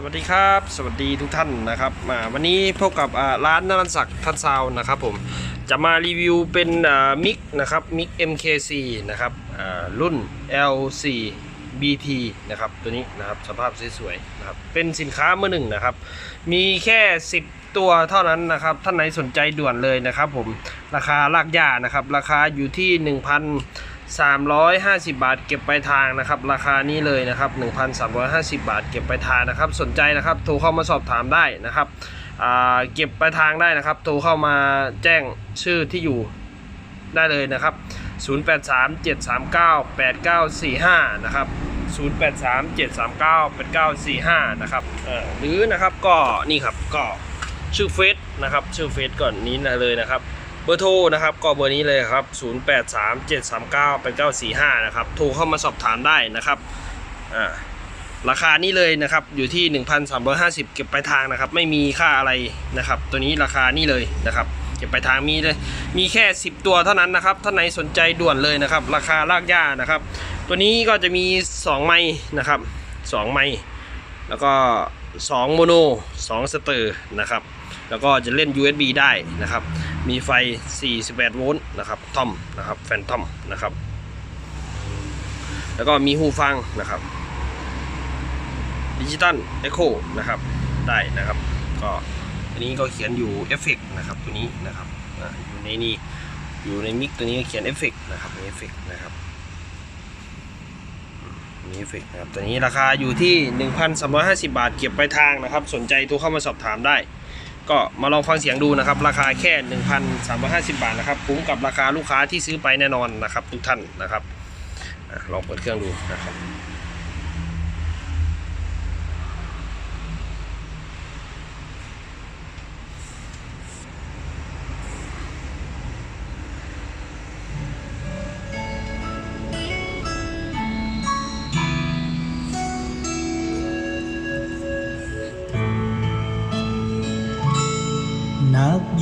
สวัสดีครับ สวัสดีทุกท่านนะครับมาวันนี้พบกับร้านนรันศักดิ์ทัดซาวนะครับผมจะมารีวิวเป็นมิกนะครับมิก MKC นะครับอ่ารุ่น L4 BT นะครับตัวนี้นะครับสภาพสวยๆนะครับเป็นสินค้ามือหนึ่งนะครับ มีแค่ 10 ตัวเท่านั้นนะครับ ท่านไหนสนใจด่วนเลยนะครับผมราคาลากยานะครับ ราคาอยู่ที่ 350 บาทเก็บไปลายทางนะครับ ราคานี้เลยนะครับ 1,350 บาท เก็บไปลายทางนะครับ สนใจนะครับโทรเข้ามาสอบถามได้นะครับเก็บไปลายทางได้นะครับ โทรเข้ามาแจ้งชื่อที่อยู่ได้เลยนะครับ 0837398945 นะครับ 0837398945 นะครับหรือนะครับก็นี่ครับก็ชื่อเฟซนะครับชื่อเฟซก่อนนี้เลยนะครับ บอร์โทรนะครับก็เบอร์นี้เลยครับ 0837398945 นะครับ โทรเข้ามาสอบถามได้นะครับอ่าราคานี้เลยนะครับอยู่ที่ 1,350 เก็บไปลายทางนะครับ ไม่มีค่าอะไรนะครับ ตัวนี้ราคานี่เลยนะครับ เก็บไปลายทางมีเลย มีแค่ 10 ตัวเท่านั้นนะครับท่านไหนสนใจด่วนเลยนะครับ ราคาลากย่านะครับ ตัวนี้ก็จะมี 2 ไม้นะครับ2ไม้แล้วก็ 2 โมโน 2 สเตอร์นะครับ แล้วก็จะเล่น USB ได้นะครับ มีไฟ 48 โวลต์นะครับทอมนะครับแฟนทอมนะครับ แล้วก็มีหูฟังนะครับดิจิตอลเอ็กโคนะครับได้นะครับ ก็อันนี้ก็เขียนอยู่เอฟเฟกนะครับตัวนี้นะครับอยู่ในนี้อยู่ในมิกตัวนี้เขียนเอฟเฟกนะครับเอฟเฟกนะครับมีเอฟเฟกนะครับตัวนี้ราคาอยู่ที่ 1,350 บาทเก็บไปลายทางนะครับ สนใจโทรเข้ามาสอบถามได้ ก็มาลองฟังเสียงดูนะครับ ราคาแค่ 1,350 บาทนะครับคุ้มกับราคาลูกค้าที่ซื้อไปแน่นอนนะครับ ทุกท่านนะครับลองเปิดเครื่องดูนะครับ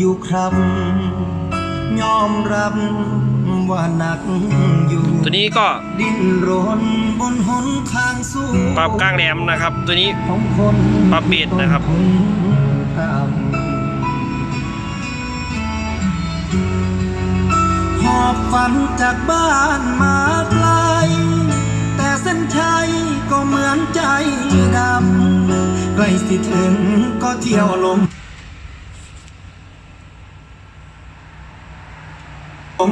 อยู่ครับ ยอมรับว่าหนักอยู่ ตัวนี้ก็ดิ้นรนบนหนทางสู้ปรับกลางแหลมนะครับ ตัวนี้ของคนปรับเบสนะครับต้นทุนต่ำหอบฝันจากบ้านมาไกล แต่เส้นชัยก็เหมือนใจดำใกล้สิถึงก็เที่ยวลม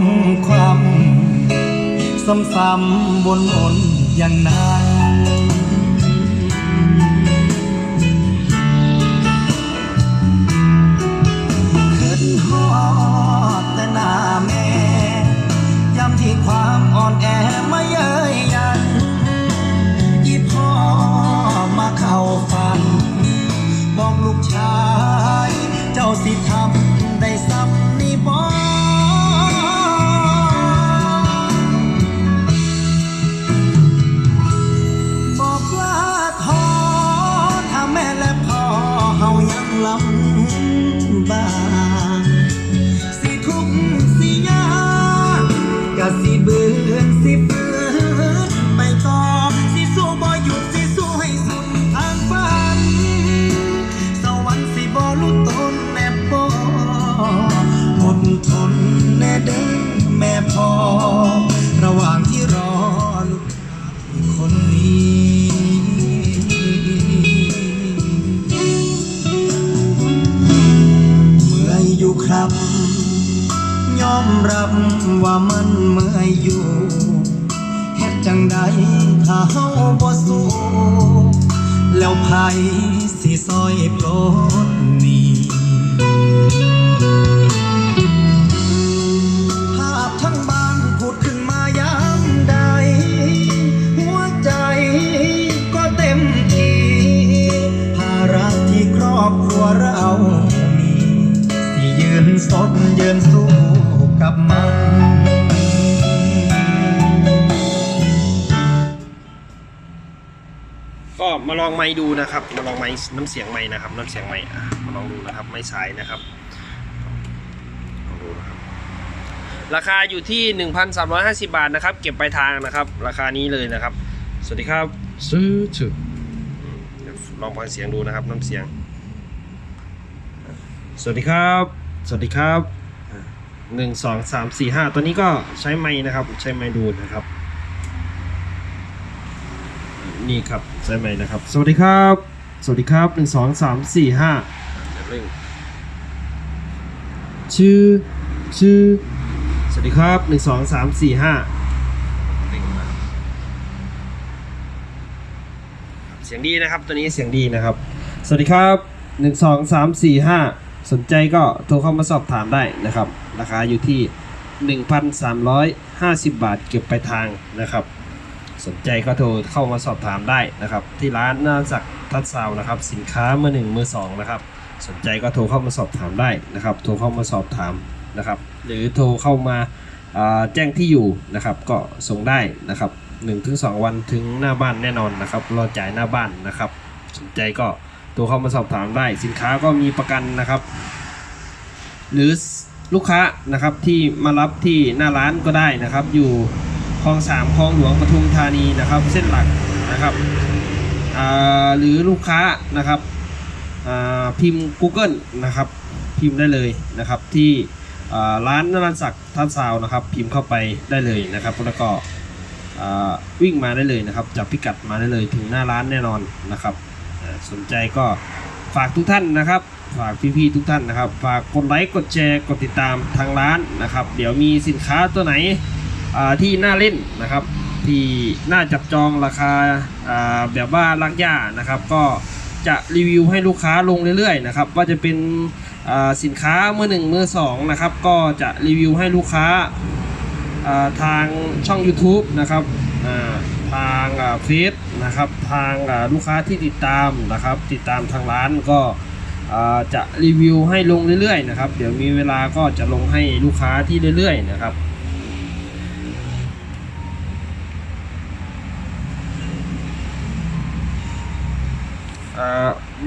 มความซ้ำๆบนอนอย่างนั้น ก็สิเบื่อสิฝืน จังใดถ้าเฮาบ่สู้แล้วไผสิซอยปลดหนี้ ก็มาลองไม้ดูนะครับ มาลองไม้น้ำเสียงไม้นะครับ น้ำเสียงไม้อะมาลองดูนะครับ ไม้สายนะครับลองดูนะครับ ราคาอยู่ที่ 1,350 บาทนะครับ เก็บไปลายทางนะครับ ราคานี้เลยนะครับ สวัสดีครับซื้อถึกเดี๋ยวลองฟังเสียงดูนะครับน้ำเสียง สวัสดีครับ สวัสดีครับหนึ่งสองสามสี่ห้าตัวนี้ก็ใช้ไม้นะครับ ใช้ไม้ดูนะครับ นี่ครับใช้ไม้นะครับ สวัสดีครับ สวัสดีครับหนึ่งสองสามสี่ห้าชื่อชื่อสวัสดีครับหนึ่งสองสามสี่ห้าเสียงดีนะครับ ตัวนี้เสียงดีนะครับ สวัสดีครับหนึ่งสองสามสี่ห้าสนใจก็โทรเข้ามาสอบถามได้นะครับ ราคาอยู่ที่ 1,350 บาทเก็บไปลายทางนะครับ สนใจก็โทรเข้ามาสอบถามได้นะครับ ที่ร้านน้าจักทัดซาวนะครับ สินค้ามือหนึ่งมือสองนะครับ สนใจก็โทรเข้ามาสอบถามได้นะครับ โทรเข้ามาสอบถามนะครับ หรือโทรเข้ามาาแจ้งที่อยู่นะครับ ก็ส่งได้นะครับ1-2 วันถึงหน้าบ้านแน่นอนนะครับรอจ่ายหน้าบ้านนะครับ สนใจก็โทรเข้ามาสอบถามได้ สินค้าก็มีประกันนะครับ หรือลูกค้านะครับที่มารับที่หน้าร้านก็ได้นะครับ อยู่ คลองสามคลองหลวงปทุมธานีนะครับ เส้นหลักนะครับหรือลูกค้านะครับพิมพ์ Google นะครับ พิมพ์ได้เลยนะครับที่ร้านนรันศักดิ์ทัศน์ซาวนะครับ พิมพ์เข้าไปได้เลยนะครับแล้วก็วิ่งมาได้เลยนะครับจับพิกัดมาได้เลยถึงหน้าร้านแน่นอนนะครับสนใจก็ฝากทุกท่านนะครับ ฝากพี่ๆทุกท่านนะครับ ฝากกดไลค์กดแชร์กดติดตามทางร้านนะครับ เดี๋ยวมีสินค้าตัวไหน ที่น่าเล่นนะครับ ที่น่าจับจองราคาแบบว่ารักย่านะครับ ก็จะรีวิวให้ลูกค้าลงเรื่อยๆนะครับ ว่าจะเป็นสินค้ามือหนึ่งมือสองนะครับ ก็จะรีวิวให้ลูกค้าทางช่อง YouTube นะครับทางเฟซนะครับ ทางลูกค้าที่ติดตามนะครับ ติดตามทางร้านก็จะรีวิวให้ลงเรื่อยๆนะครับ เดี๋ยวมีเวลาก็จะลงให้ลูกค้าที่เรื่อยๆนะครับ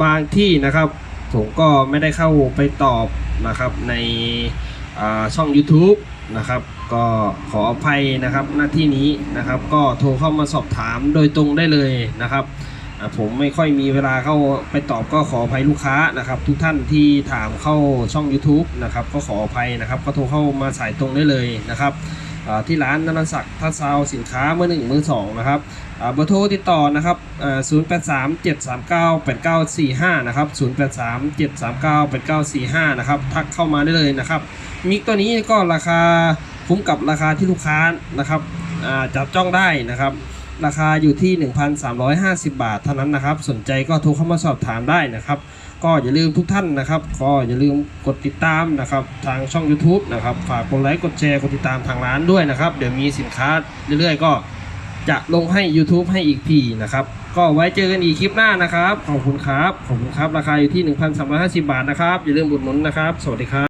บางที่นะครับผมก็ไม่ได้เข้าไปตอบนะครับในช่อง YouTube นะครับ ก็ขออภัยนะครับหน้าที่นี้นะครับก็โทรเข้ามาสอบถามโดยตรงได้เลยนะครับผมไม่ค่อยมีเวลาเข้าไปตอบก็ขออภัยลูกค้านะครับ ทุกท่านที่ถามเข้าช่อง YouTube นะครับก็ขออภัยนะครับ ก็โทรเข้ามาสายตรงได้เลยนะครับ ที่ร้านนันศักดิ์ทัศน์ซาวสินค้ามือหนึ่งมือสองนะครับเบอร์โทรติดต่อนะครับศูนย์แปดสามเจ็ดสามเก้าแปดเก้าสี่ห้านะครับศูนย์แปดสามเจ็ดสามเก้าแปดเก้าสี่ห้านะครับทักเข้ามาได้เลยนะครับมิกตัวนี้ก็ราคาคุ้มกับราคาที่ลูกค้านะครับจับจ้องได้นะครับ ราคาอยู่ที่ 1,350 บาทเท่านั้นนะครับ สนใจก็โทรเข้ามาสอบถามได้นะครับ ก็อย่าลืมทุกท่านนะครับ ก็อย่าลืมกดติดตามนะครับทางช่อง YouTube นะครับฝากกดไลค์กดแชร์กดติดตามทางร้านด้วยนะครับ เดี๋ยวมีสินค้าเรื่อยๆ ก็จะลงให้ YouTube ให้อีกทีนะครับ ก็ไว้เจอกันอีกคลิปหน้านะครับ ขอบคุณครับ ขอบคุณครับ ราคาอยู่ที่ 1,350 บาทนะครับ อย่าลืมบุดหนุนนะครับ สวัสดีครับ